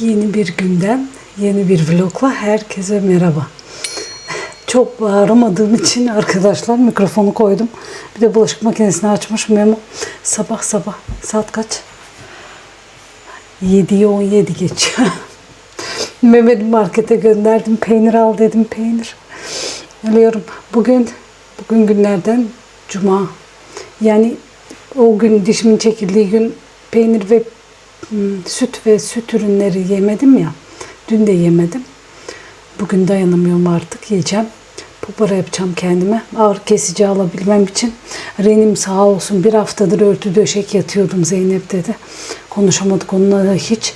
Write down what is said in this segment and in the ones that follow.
Yeni bir günden, yeni bir vlogla herkese merhaba. Çok bağıramadığım için arkadaşlar mikrofonu koydum. Bir de bulaşık makinesini açmış Memo. Sabah sabah saat kaç? 7'ye 17 geçiyor. Mehmet'i markete gönderdim. Peynir al dedim peynir. Alıyorum. Bugün bugün günlerden cuma. Yani o gün dişimin çekildiği gün peynir ve süt ve süt ürünleri yemedim ya. Dün de yemedim. Bugün dayanamıyorum artık yiyeceğim. Popora yapacağım kendime. Ağrı kesici alabilmem için. Renim sağ olsun bir haftadır örtü döşek yatıyordum Zeynep dedi. Konuşamadık onunla hiç.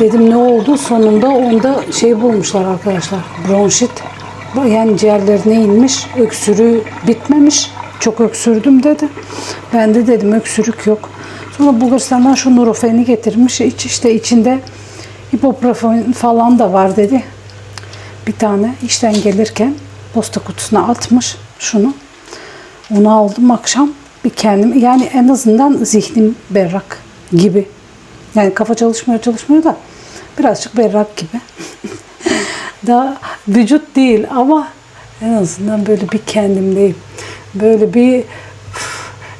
Dedim ne oldu? Sonunda onda şey bulmuşlar arkadaşlar. Bronşit. Yani ciğerlerine inmiş. Öksürüğü bitmemiş. Çok öksürdüm dedi. Ben de dedim öksürük yok. Sonra Bulgaristan'dan şu Nurofen'i getirmiş. İç, işte içinde ibuprofen falan da var dedi. Bir tane işten gelirken posta kutusuna atmış şunu. Onu aldım akşam bir kendim yani en azından zihnim berrak gibi. Yani kafa çalışmıyor çalışmıyor da birazcık berrak gibi. Daha vücut değil ama en azından böyle bir kendimdeyim. Böyle bir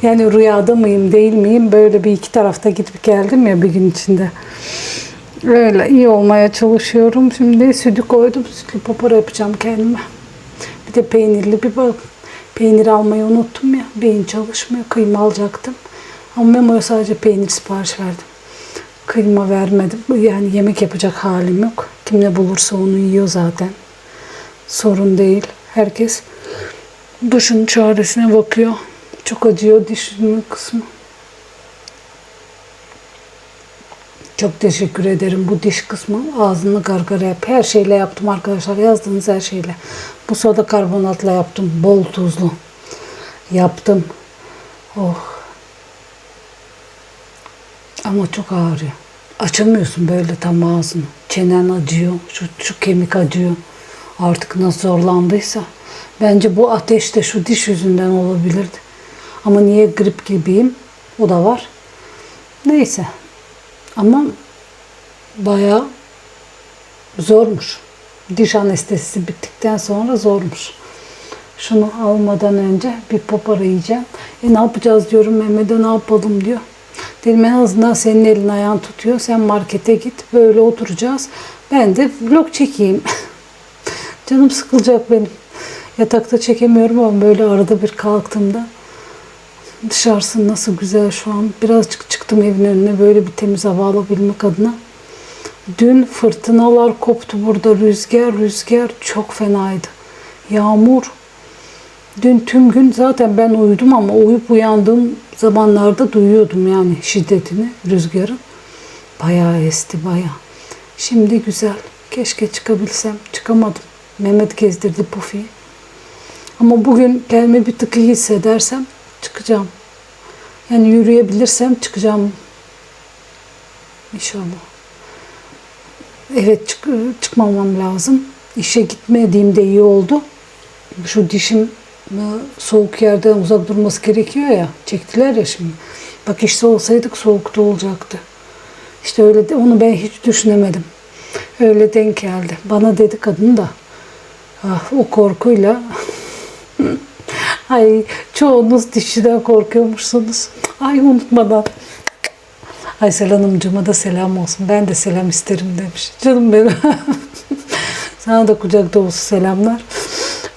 yani rüyada mıyım değil miyim böyle bir iki tarafta gidip geldim ya bir gün içinde. Öyle iyi olmaya çalışıyorum. Şimdi sütü koydum. Sütlü popora yapacağım kendime. Bir de peynirli bir bak. Peynir almayı unuttum ya. Beyin çalışmıyor. Kıyma alacaktım. Ama Memo'ya sadece peynir sipariş verdim. Kıyma vermedim. Yani yemek yapacak halim yok. Kim ne bulursa onu yiyor zaten. Sorun değil. Herkes duşun çaresine bakıyor. Çok acıyor dişinin kısmı. Çok teşekkür ederim. Bu diş kısmı ağzını gargara yap. Her şeyle yaptım arkadaşlar. Yazdığınız her şeyle. Bu soda karbonatla yaptım. Bol tuzlu. Yaptım. Oh. Ama çok ağrıyor. Açamıyorsun böyle tam ağzını. Çenen acıyor. Şu, şu kemik acıyor. Artık nasıl zorlandıysa. Bence bu ateş de şu diş yüzünden olabilirdi. Ama niye grip gibiyim? O da var. Neyse. Ama bayağı zormuş. Diş anestezisi bittikten sonra zormuş. Şunu almadan önce bir popara yiyeceğim. E ne yapacağız diyorum Mehmet'e ne yapalım diyor. Dedim en azından senin elin ayağın tutuyor. Sen markete git böyle oturacağız. Ben de vlog çekeyim. Canım sıkılacak benim. Yatakta çekemiyorum ama böyle arada bir kalktığımda Dışarısı nasıl güzel şu an. Birazcık çıktım evin önüne böyle bir temiz hava alabilmek adına. Dün fırtınalar koptu burada. Rüzgar, rüzgar çok fenaydı. Yağmur. Dün tüm gün zaten ben uyudum ama uyup uyandığım zamanlarda duyuyordum yani şiddetini, rüzgarın. Bayağı esti bayağı. Şimdi güzel. Keşke çıkabilsem. Çıkamadım. Mehmet gezdirdi Pufi'yi. Ama bugün kendimi bir tık iyi hissedersem çıkacağım. Yani yürüyebilirsem çıkacağım. İnşallah. Evet çık çıkmamam lazım. İşe gitmediğimde iyi oldu. Şu dişim e, soğuk yerden uzak durması gerekiyor ya. Çektiler ya şimdi. Bak işte olsaydık soğukta olacaktı. İşte öyle de onu ben hiç düşünemedim. Öyle denk geldi. Bana dedi kadın da ah, o korkuyla Ay çoğunuz dişçiden korkuyormuşsunuz. Ay unutmadan. Aysel Hanımcığıma da selam olsun. Ben de selam isterim demiş. Canım benim. Sana da kucak dolusu selamlar.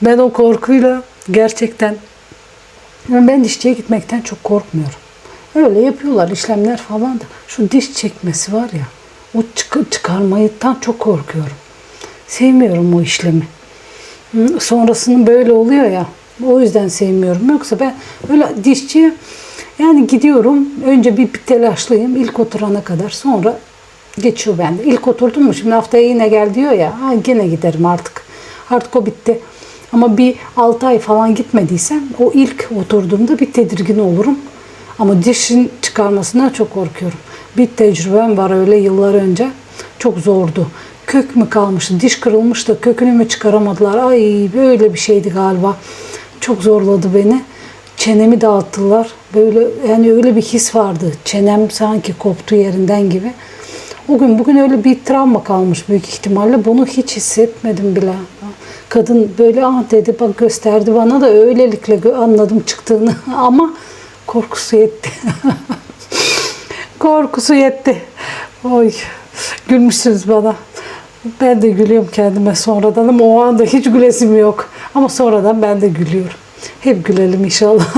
Ben o korkuyla gerçekten ben dişçiye gitmekten çok korkmuyorum. Öyle yapıyorlar işlemler falan da. Şu diş çekmesi var ya. O çık çıkarmayıdan çok korkuyorum. Sevmiyorum o işlemi. Sonrasının böyle oluyor ya. O yüzden sevmiyorum. Yoksa ben öyle dişçiye yani gidiyorum. Önce bir, bir telaşlıyım ilk oturana kadar. Sonra geçiyor bende. İlk oturdum mu şimdi haftaya yine gel diyor ya. Ha, yine giderim artık. Artık o bitti. Ama bir 6 ay falan gitmediysem o ilk oturduğumda bir tedirgin olurum. Ama dişin çıkarmasına çok korkuyorum. Bir tecrübem var öyle yıllar önce. Çok zordu. Kök mü kalmıştı, diş kırılmış da kökünü mü çıkaramadılar? Ay böyle bir şeydi galiba. Çok zorladı beni. Çenemi dağıttılar. Böyle yani öyle bir his vardı. Çenem sanki koptu yerinden gibi. O gün bugün öyle bir travma kalmış büyük ihtimalle. Bunu hiç hissetmedim bile. Kadın böyle ah dedi bak gösterdi bana da öylelikle anladım çıktığını ama korkusu yetti. korkusu yetti. Oy gülmüşsünüz bana. Ben de gülüyorum kendime sonradan ama o anda hiç gülesim yok. Ama sonradan ben de gülüyorum. Hep gülelim inşallah.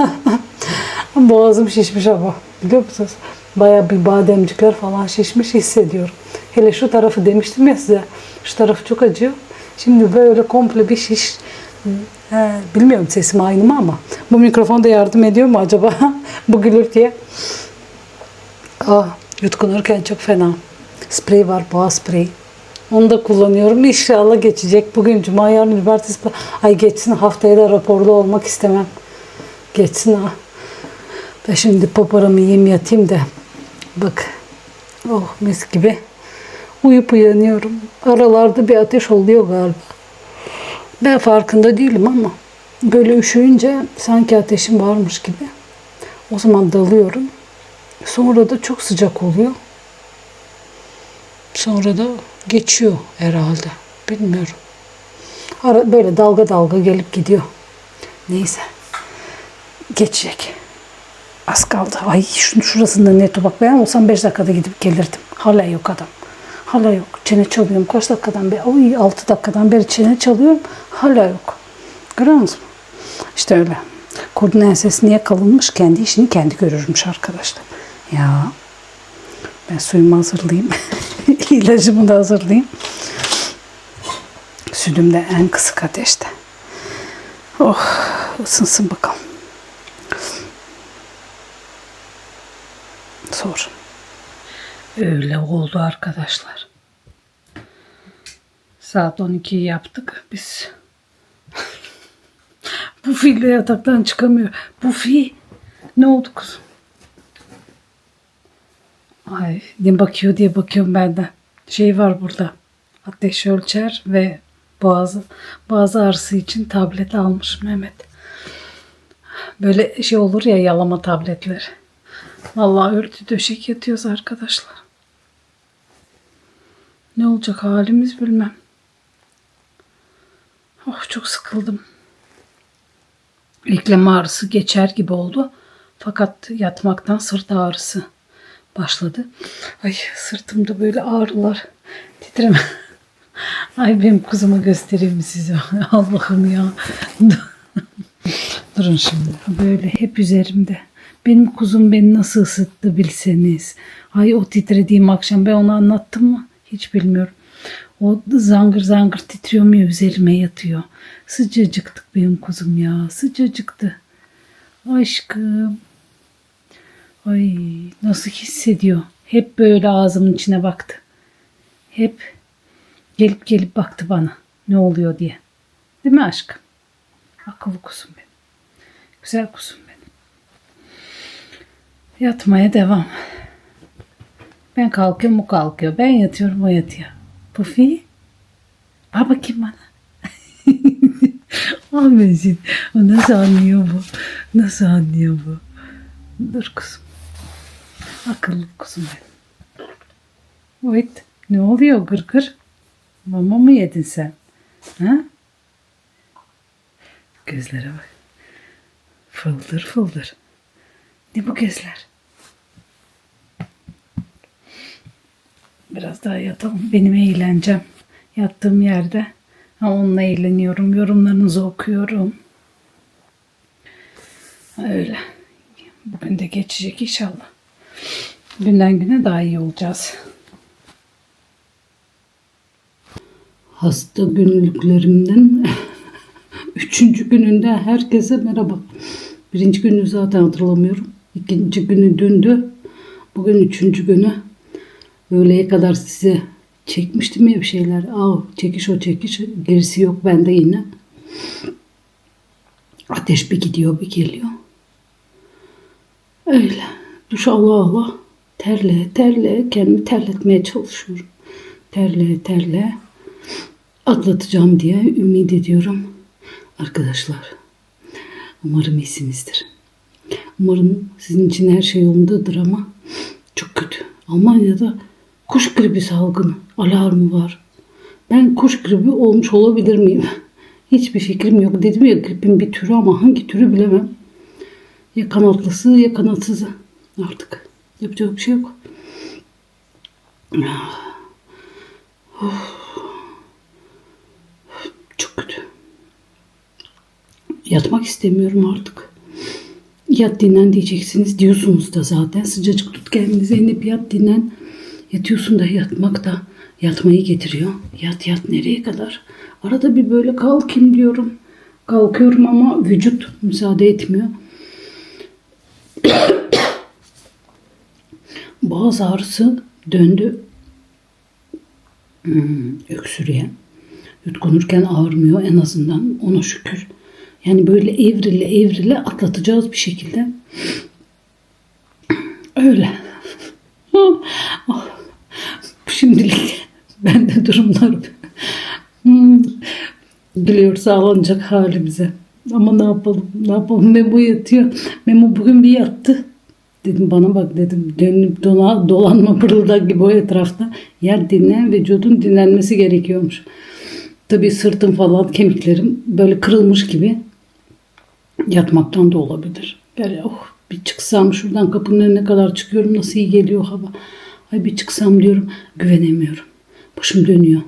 Boğazım şişmiş ama biliyor musunuz? Baya bir bademcikler falan şişmiş hissediyorum. Hele şu tarafı demiştim ya size. Şu tarafı çok acıyor. Şimdi böyle komple bir şiş. He, bilmiyorum sesim aynı mı ama. Bu mikrofon da yardım ediyor mu acaba? Bu gülürtüye. Ah, yutkunurken çok fena. Sprey var, boğaz spreyi. Onu da kullanıyorum. İnşallah geçecek. Bugün cuma, yarın cumartesi. Ay geçsin haftaya da raporlu olmak istemem. Geçsin ha. Ben şimdi paparamı yiyeyim yatayım da. Bak. Oh mis gibi. Uyup uyanıyorum. Aralarda bir ateş oluyor galiba. Ben farkında değilim ama böyle üşüyünce sanki ateşim varmış gibi. O zaman dalıyorum. Sonra da çok sıcak oluyor. Sonra da geçiyor herhalde. Bilmiyorum. Ara, böyle dalga dalga gelip gidiyor. Neyse. Geçecek. Az kaldı. Ay şunun şurasında net bak ben olsam 5 dakikada gidip gelirdim. Hala yok adam. Hala yok. Çene çalıyorum. Kaç dakikadan beri? Oy 6 dakikadan beri çene çalıyorum. Hala yok. Görüyor musun? İşte öyle. Kurdun ensesi niye kalınmış? Kendi işini kendi görürmüş arkadaşlar. Ya ben suyumu hazırlayayım. İlacımı da hazırlayayım. Sütüm de en kısık ateşte. Oh ısınsın bakalım. Sor. Öyle oldu arkadaşlar. Saat 12'yi yaptık biz. Bu fil de yataktan çıkamıyor. Bu fil ne oldu kızım? Ay ne bakıyor diye bakıyorum ben de. Şey var burada. Ateş ölçer ve boğazı, boğaz ağrısı için tablet almış Mehmet. Böyle şey olur ya yalama tabletler. Vallahi örtü döşek yatıyoruz arkadaşlar. Ne olacak halimiz bilmem. Oh çok sıkıldım. Eklem ağrısı geçer gibi oldu. Fakat yatmaktan sırt ağrısı başladı. Ay sırtımda böyle ağrılar. Titreme. Ay benim kuzumu göstereyim mi size? Allah'ım ya. Durun şimdi. Böyle hep üzerimde. Benim kuzum beni nasıl ısıttı bilseniz. Ay o titrediğim akşam ben onu anlattım mı? Hiç bilmiyorum. O zangır zangır titriyor mu üzerime yatıyor. Sıcacıktık benim kuzum ya. Sıcacıktı. Aşkım. Ay nasıl hissediyor. Hep böyle ağzımın içine baktı. Hep gelip gelip baktı bana. Ne oluyor diye. Değil mi aşkım? Akıllı kuzum benim. Güzel kuzum benim. Yatmaya devam. Ben kalkıyorum o kalkıyor. Ben yatıyorum o yatıyor. Pufi. Bak bakayım bana. Ahmetciğim. O nasıl anlıyor bu? Nasıl anlıyor bu? Dur kuzum. Akıllı kuzum benim. Evet. Ne oluyor gır gır? Mama mı yedin sen? Ha? Gözlere bak. Fıldır fıldır. Ne bu gözler? Biraz daha yatalım. Benim eğlencem. Yattığım yerde. Ha, onunla eğleniyorum. Yorumlarınızı okuyorum. Öyle. Bugün de geçecek inşallah. Günden güne daha iyi olacağız. Hasta günlüklerimden üçüncü gününde herkese merhaba. Birinci günü zaten hatırlamıyorum. İkinci günü dündü. Bugün üçüncü günü. Öğleye kadar size çekmiştim ya bir şeyler. Aa, çekiş o çekiş. Gerisi yok bende yine. Ateş bir gidiyor bir geliyor. Öyle. Duş Allah Allah. Terle terle kendimi terletmeye çalışıyorum. Terle terle atlatacağım diye ümit ediyorum. Arkadaşlar umarım iyisinizdir. Umarım sizin için her şey yolundadır ama çok kötü. Almanya'da kuş gribi salgını alarmı var. Ben kuş gribi olmuş olabilir miyim? Hiçbir fikrim yok. Dedim ya gripin bir türü ama hangi türü bilemem. Ya kanatlısı ya kanatsızı. Artık yapacak bir şey yok. Çok kötü. Yatmak istemiyorum artık. Yat dinlen diyeceksiniz diyorsunuz da zaten. Sıcacık tut kendini Zeynep yat dinlen. Yatıyorsun da yatmak da yatmayı getiriyor. Yat yat nereye kadar? Arada bir böyle kalkayım diyorum. Kalkıyorum ama vücut müsaade etmiyor. Boğaz ağrısı döndü. Hmm, öksürüğe. Yutkunurken ağrımıyor en azından ona şükür. Yani böyle evrile evrile atlatacağız bir şekilde. Öyle. Şimdilik bende durumlar hmm, biliyor sağlanacak halimize. Ama ne yapalım ne yapalım Memo yatıyor. Memo bugün bir yattı. Dedim bana bak dedim dönüp dona, dolanma pırıldak gibi o etrafta yer dinlen vücudun dinlenmesi gerekiyormuş. Tabii sırtım falan kemiklerim böyle kırılmış gibi yatmaktan da olabilir. Böyle oh bir çıksam şuradan kapının önüne kadar çıkıyorum nasıl iyi geliyor hava. Ay bir çıksam diyorum güvenemiyorum. Başım dönüyor.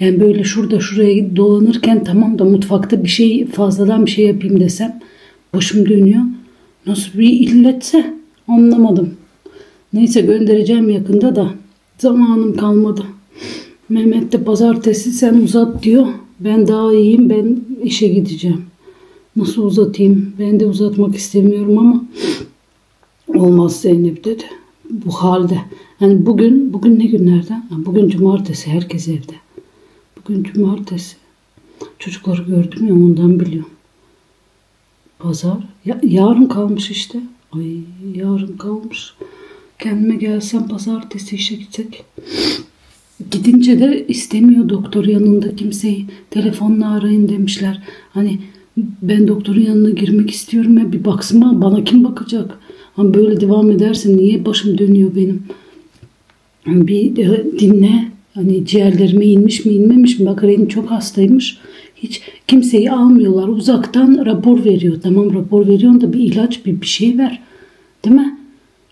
Yani böyle şurada şuraya dolanırken tamam da mutfakta bir şey fazladan bir şey yapayım desem başım dönüyor. Nasıl bir illetse anlamadım. Neyse göndereceğim yakında da zamanım kalmadı. Mehmet de pazartesi sen uzat diyor. Ben daha iyiyim ben işe gideceğim. Nasıl uzatayım? Ben de uzatmak istemiyorum ama olmaz Zeynep dedi. Bu halde. Yani bugün bugün ne günlerden? Bugün cumartesi herkes evde. Bugün cumartesi. Çocukları gördüm ya ondan biliyorum. Pazar. Ya, yarın kalmış işte. Ay yarın kalmış. Kendime gelsem pazartesi işe gidecek. Gidince de istemiyor doktor yanında kimseyi. Telefonla arayın demişler. Hani ben doktorun yanına girmek istiyorum ya bir baksın bana kim bakacak? Hani böyle devam edersin niye başım dönüyor benim? Bir dinle. Hani ciğerlerime inmiş mi inmemiş mi? Bak çok hastaymış. Hiç kimseyi almıyorlar. Uzaktan rapor veriyor. Tamam rapor veriyorsun da bir ilaç bir, bir şey ver. Değil mi?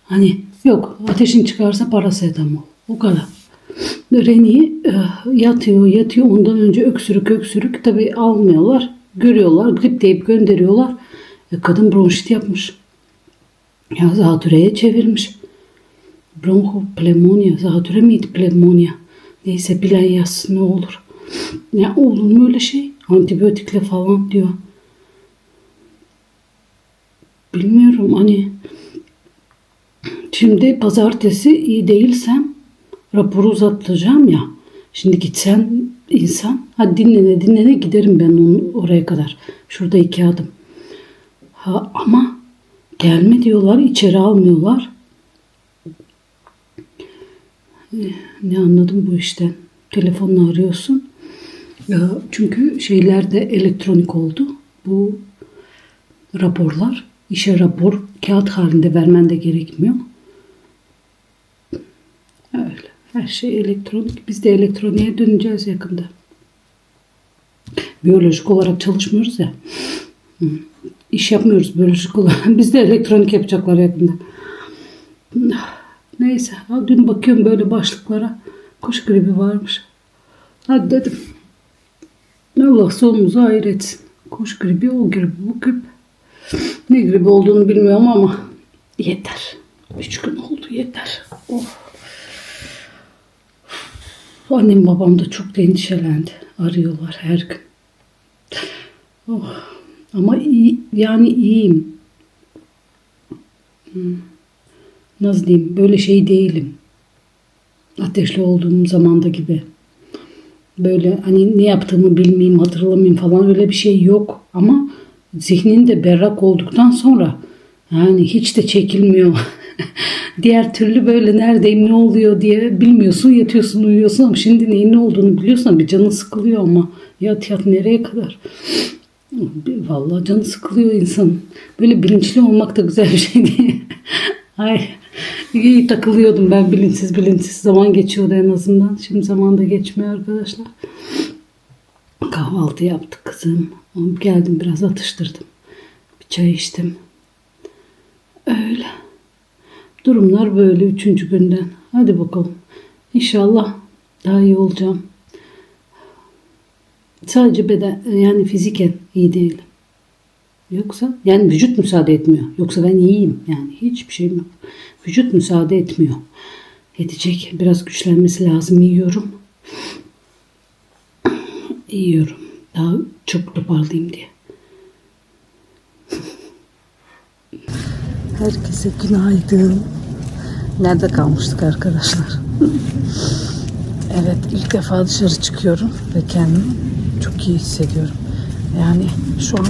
Hani yok ateşin çıkarsa parasetamol. O kadar. Reni e, yatıyor yatıyor ondan önce öksürük öksürük tabi almıyorlar. Görüyorlar grip deyip gönderiyorlar. E, kadın bronşit yapmış. Ya zatürreye çevirmiş. Bronchopneumonia. Zatüre miydi pneumonia? Neyse bilen yazsın ne olur. Ya olur mu öyle şey? Antibiyotikle falan diyor. Bilmiyorum hani şimdi pazartesi iyi değilsem raporu uzatacağım ya. Şimdi gitsen insan hadi dinlene dinlene giderim ben onun oraya kadar. Şurada iki adım. Ha, ama gelme diyorlar içeri almıyorlar. Ne anladım bu işten? Telefonla arıyorsun. Çünkü şeyler de elektronik oldu. Bu raporlar, işe rapor kağıt halinde vermen de gerekmiyor. Öyle. Her şey elektronik. Biz de elektroniğe döneceğiz yakında. Biyolojik olarak çalışmıyoruz ya. İş yapmıyoruz biyolojik olarak. Biz de elektronik yapacaklar yakında. Neyse. Dün bakıyorum böyle başlıklara. Kuş gribi varmış. Hadi dedim. Allah sonumuzu hayır etsin. Kuş gribi, o gribi, bu grip. Ne gribi olduğunu bilmiyorum ama yeter. Üç gün oldu yeter. Oh. Annem babam da çok da endişelendi. Arıyorlar her gün. Oh. Ama iyi, yani iyiyim. Hmm. Nasıl diyeyim böyle şey değilim. Ateşli olduğum zamanda gibi. Böyle hani ne yaptığımı bilmeyeyim, hatırlamayayım falan öyle bir şey yok. Ama zihnin de berrak olduktan sonra yani hiç de çekilmiyor. Diğer türlü böyle neredeyim ne oluyor diye bilmiyorsun yatıyorsun uyuyorsun ama şimdi neyin ne olduğunu biliyorsan bir canın sıkılıyor ama yat yat nereye kadar. Vallahi canı sıkılıyor insan. Böyle bilinçli olmak da güzel bir şey değil. Ay İyi takılıyordum ben bilinçsiz bilinçsiz zaman geçiyordu en azından. Şimdi zaman da geçmiyor arkadaşlar. Kahvaltı yaptık kızım. Geldim biraz atıştırdım. Bir çay içtim. Öyle. Durumlar böyle üçüncü günden. Hadi bakalım. İnşallah daha iyi olacağım. Sadece beden yani fiziken iyi değilim. Yoksa yani vücut müsaade etmiyor. Yoksa ben iyiyim yani hiçbir şeyim yok. Vücut müsaade etmiyor. Edecek. Biraz güçlenmesi lazım. Yiyorum. Yiyorum. Daha çok toparlayayım diye. Herkese günaydın. Nerede kalmıştık arkadaşlar? evet ilk defa dışarı çıkıyorum ve kendimi çok iyi hissediyorum. Yani şu an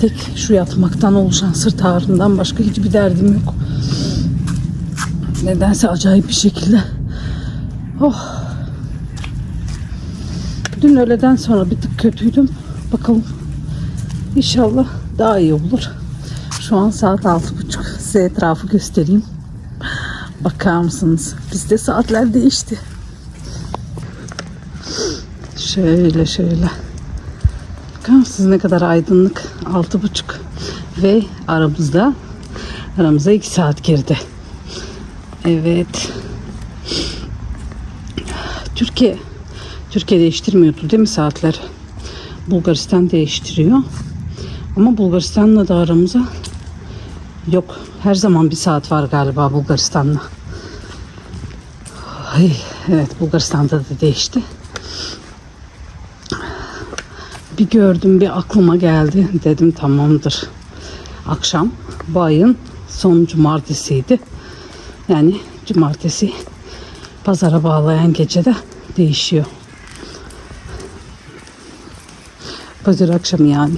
tek şu yatmaktan oluşan sırt ağrından başka hiçbir derdim yok. Nedense acayip bir şekilde. Oh. Dün öğleden sonra bir tık kötüydüm. Bakalım İnşallah daha iyi olur. Şu an saat altı buçuk. Size etrafı göstereyim. Bakar mısınız? Bizde saatler değişti. Şöyle şöyle. Bakar mısınız ne kadar aydınlık? Altı buçuk. Ve aramızda aramıza iki saat girdi. Evet. Türkiye Türkiye değiştirmiyordu değil mi saatler? Bulgaristan değiştiriyor. Ama Bulgaristan'la da aramıza yok. Her zaman bir saat var galiba Bulgaristan'la. Ay, evet Bulgaristan'da da değişti. Bir gördüm bir aklıma geldi. Dedim tamamdır. Akşam bu ayın son cumartesiydi. Yani cumartesi pazara bağlayan gecede değişiyor. Pazar akşamı yani.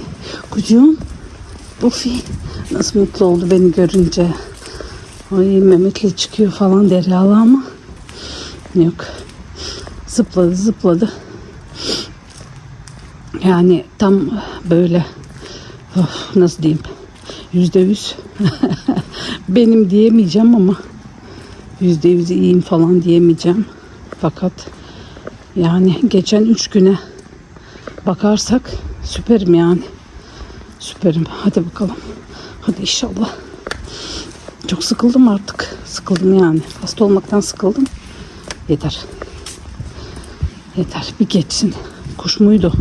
Kucuğum Bufi nasıl mutlu oldu beni görünce. Ay Mehmet'le çıkıyor falan Deryalı ama yok. Zıpladı zıpladı. Yani tam böyle of, nasıl diyeyim yüzde yüz benim diyemeyeceğim ama yüzde yüz iyiyim falan diyemeyeceğim. Fakat yani geçen üç güne bakarsak süperim yani. Süperim. Hadi bakalım. Hadi inşallah. Çok sıkıldım artık. Sıkıldım yani. Hasta olmaktan sıkıldım. Yeter. Yeter. Bir geçsin. Kuş muydu?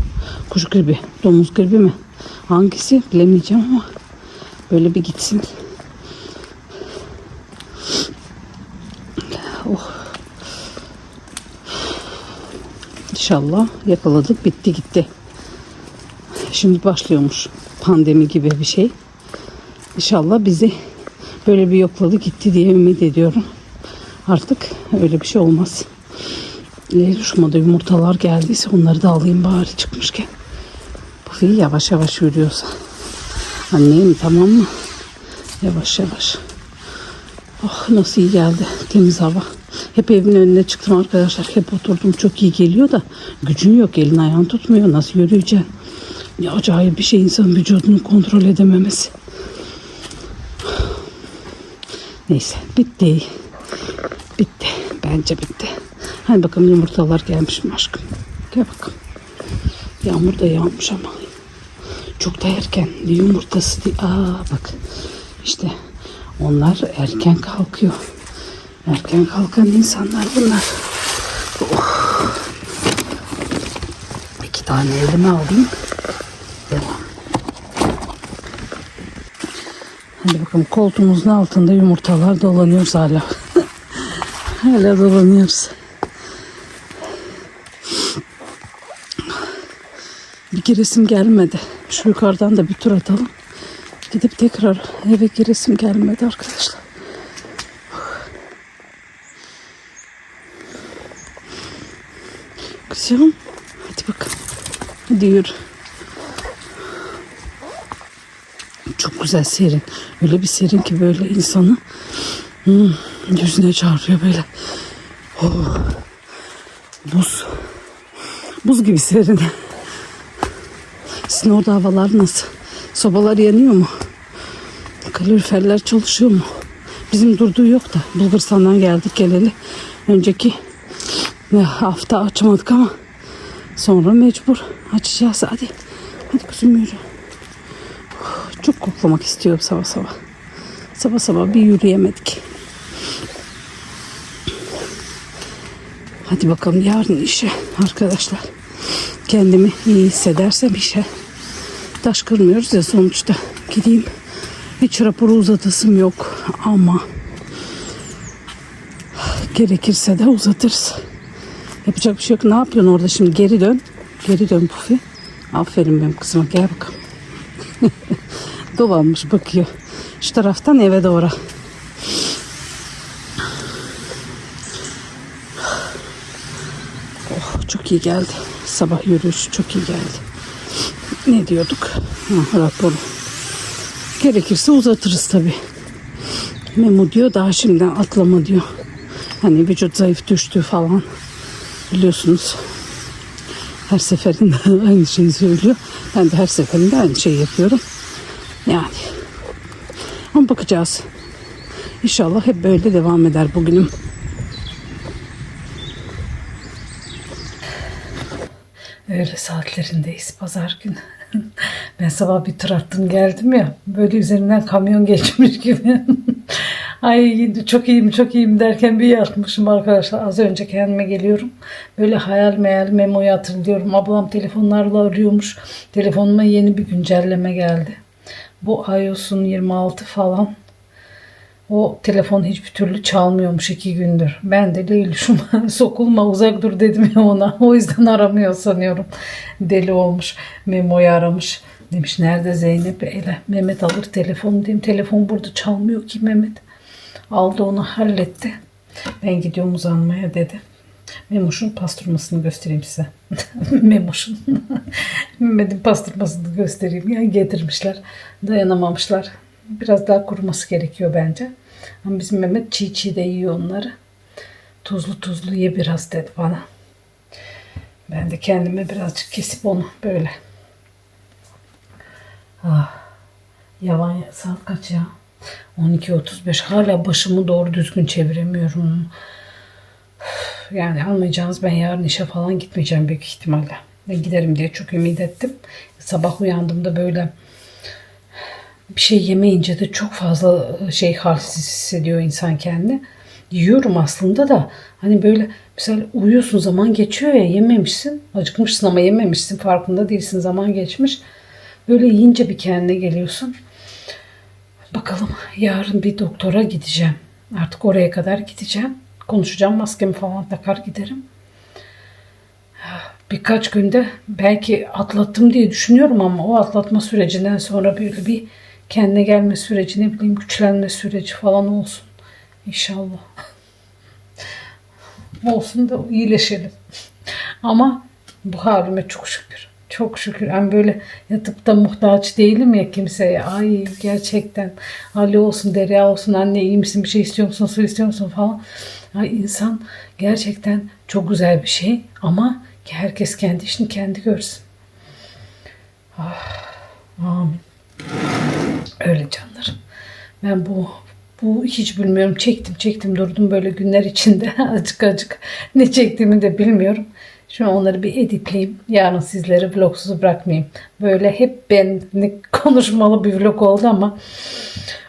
Kuş gribi. Domuz gribi mi? Hangisi? Bilemeyeceğim ama böyle bir gitsin. Oh. İnşallah yakaladık. Bitti gitti. Şimdi başlıyormuş pandemi gibi bir şey. İnşallah bizi böyle bir yokladı gitti diye ümit ediyorum. Artık öyle bir şey olmaz. Leyla yumurtalar geldiyse onları da alayım bari çıkmışken. Bu fil yavaş yavaş yürüyorsa. Annem tamam mı? Yavaş yavaş. Oh nasıl iyi geldi temiz hava. Hep evin önüne çıktım arkadaşlar. Hep oturdum çok iyi geliyor da gücün yok elin ayağın tutmuyor. Nasıl yürüyeceksin? Ya acayip bir şey insan vücudunu kontrol edememesi. Neyse bitti. Bitti. Bence bitti. Hadi bakalım yumurtalar gelmiş mi aşkım? Gel bakalım. Yağmur da yağmış ama. Çok da erken. Yumurtası değil. Aa bak. İşte onlar erken kalkıyor. Erken kalkan insanlar bunlar. Oh. İki tane elime alayım. Hadi bakalım koltuğumuzun altında yumurtalar dolanıyoruz hala. hala dolanıyoruz. Bir giresim gelmedi. Şu yukarıdan da bir tur atalım. Gidip tekrar eve giresim gelmedi arkadaşlar. Kızım. Hadi bakalım. Hadi yürü. Çok güzel serin. Öyle bir serin ki böyle insanı hmm, yüzüne çarpıyor böyle. Oh. Buz. Buz gibi serin. Sizin orada havalar nasıl? Sobalar yanıyor mu? Kaloriferler çalışıyor mu? Bizim durduğu yok da Bulgaristan'dan geldik geleli. Önceki hafta açmadık ama sonra mecbur açacağız. Hadi. Hadi kuzum yürü. Çok koklamak istiyorum sabah sabah. Sabah sabah bir yürüyemedik. Hadi bakalım yarın işe arkadaşlar. Kendimi iyi hissedersem işe. Taş kırmıyoruz ya sonuçta. Gideyim. Hiç raporu uzatasım yok ama gerekirse de uzatırız. Yapacak bir şey yok. Ne yapıyorsun orada şimdi? Geri dön. Geri dön Pufi. Aferin benim kızıma. Gel bakalım. Dolanmış bakıyor. Şu taraftan eve doğru. Oh, çok iyi geldi. Sabah yürüyüş çok iyi geldi. Ne diyorduk? Ha, raporu. Gerekirse uzatırız tabi. Memo diyor daha şimdiden atlama diyor. Hani vücut zayıf düştü falan. Biliyorsunuz. Her seferinde aynı şeyi söylüyor. Ben de her seferinde aynı şeyi yapıyorum. Yani. Ama bakacağız. İnşallah hep böyle devam eder bugünüm. Öğle saatlerindeyiz pazar günü. ben sabah bir tur attım geldim ya. Böyle üzerinden kamyon geçmiş gibi. Ay çok iyiyim çok iyiyim derken bir yatmışım arkadaşlar. Az önce kendime geliyorum. Böyle hayal meyal memoyu hatırlıyorum. Ablam telefonlarla arıyormuş. Telefonuma yeni bir güncelleme geldi. Bu iOS'un 26 falan. O telefon hiçbir türlü çalmıyormuş iki gündür. Ben de Leylüş'üm sokulma uzak dur dedim ya ona. O yüzden aramıyor sanıyorum. Deli olmuş. Memo'yu aramış. Demiş nerede Zeynep? Ele, Mehmet alır telefonu diyeyim. Telefon burada çalmıyor ki Mehmet. Aldı onu halletti. Ben gidiyorum uzanmaya dedi. Memoş'un pastırmasını göstereyim size. Memoş'un. Mehmet'in pastırmasını göstereyim. Yani getirmişler. Dayanamamışlar. Biraz daha kuruması gerekiyor bence. Ama bizim Mehmet çiğ çiğ de yiyor onları. Tuzlu tuzlu ye biraz dedi bana. Ben de kendime birazcık kesip onu böyle. Ah, yavan saat kaç ya? 12.35 hala başımı doğru düzgün çeviremiyorum. Yani anlayacağınız ben yarın işe falan gitmeyeceğim büyük ihtimalle. Ben giderim diye çok ümit ettim. Sabah uyandığımda böyle bir şey yemeyince de çok fazla şey halsiz hissediyor insan kendini. Yiyorum aslında da hani böyle mesela uyuyorsun zaman geçiyor ya yememişsin. Acıkmışsın ama yememişsin farkında değilsin zaman geçmiş. Böyle yiyince bir kendine geliyorsun. Bakalım yarın bir doktora gideceğim. Artık oraya kadar gideceğim. Konuşacağım maskemi falan takar giderim. Birkaç günde belki atlattım diye düşünüyorum ama o atlatma sürecinden sonra böyle bir kendine gelme süreci ne bileyim güçlenme süreci falan olsun. İnşallah. olsun da iyileşelim. Ama bu halime çok şükür. Çok şükür. Ben böyle yatıp da muhtaç değilim ya kimseye. Ay gerçekten Ali olsun, Derya olsun, anne iyi misin, bir şey istiyor musun, su istiyor musun falan. Ay insan gerçekten çok güzel bir şey ama herkes kendi işini kendi görsün. Ah, amin. Öyle canlarım. Ben bu bu hiç bilmiyorum. Çektim çektim durdum böyle günler içinde. acık acık ne çektiğimi de bilmiyorum. Şimdi onları bir editleyeyim. Yarın sizleri vlogsuz bırakmayayım. Böyle hep ben konuşmalı bir vlog oldu ama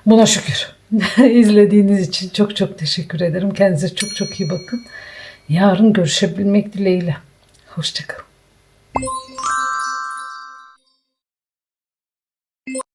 buna şükür. İzlediğiniz için çok çok teşekkür ederim. Kendinize çok çok iyi bakın. Yarın görüşebilmek dileğiyle. Hoşçakalın.